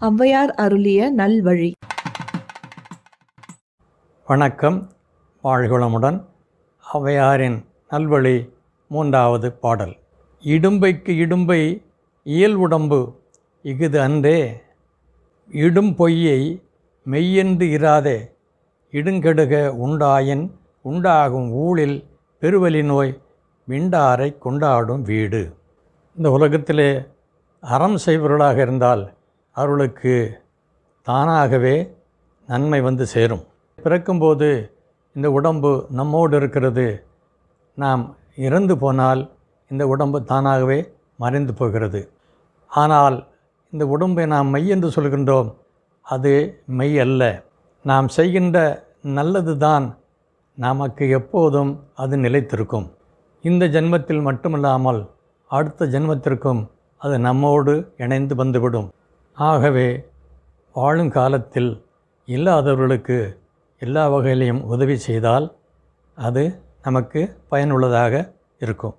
ஔவையார் அருளிய நல்வழி. வணக்கம். வாழ்குளமுடன் ஔவையாரின் நல்வழி மூன்றாவது பாடல். இடும்பைக்கு இடும்பை இயல் உடம்பு இஃது அன்றே. இடும் பொய்யை மெய்யென்று இராதே. இடுங்கெடுக உண்டாயின் உண்டாகும் ஊழில் பெருவலி நோய் விண்டாரை கொண்டாடும் வீடு. இந்த உலகத்திலே அறம் செய்பவர்களாக இருந்தால் அவர்களுக்கு தானாகவே நன்மை வந்து சேரும். பிறக்கும்போது இந்த உடம்பு நம்மோடு இருக்கிறது. நாம் இறந்து போனால் இந்த உடம்பு தானாகவே மறைந்து போகிறது. ஆனால் இந்த உடம்பை நாம் மெய் என்று சொல்கின்றோம் அது மெய் அல்ல. நாம் செய்கின்ற நல்லது தான் நமக்கு எப்போதும் அது நிலைத்திருக்கும். இந்த ஜென்மத்தில் மட்டுமில்லாமல் அடுத்த ஜென்மத்திற்கும் அது நம்மோடு இணைந்து வந்துவிடும். ஆகவே வாழும் காலத்தில் இல்லாதவர்களுக்கு எல்லா வகையிலையும் உதவி செய்தால் அது நமக்கு பயனுள்ளதாக இருக்கும்.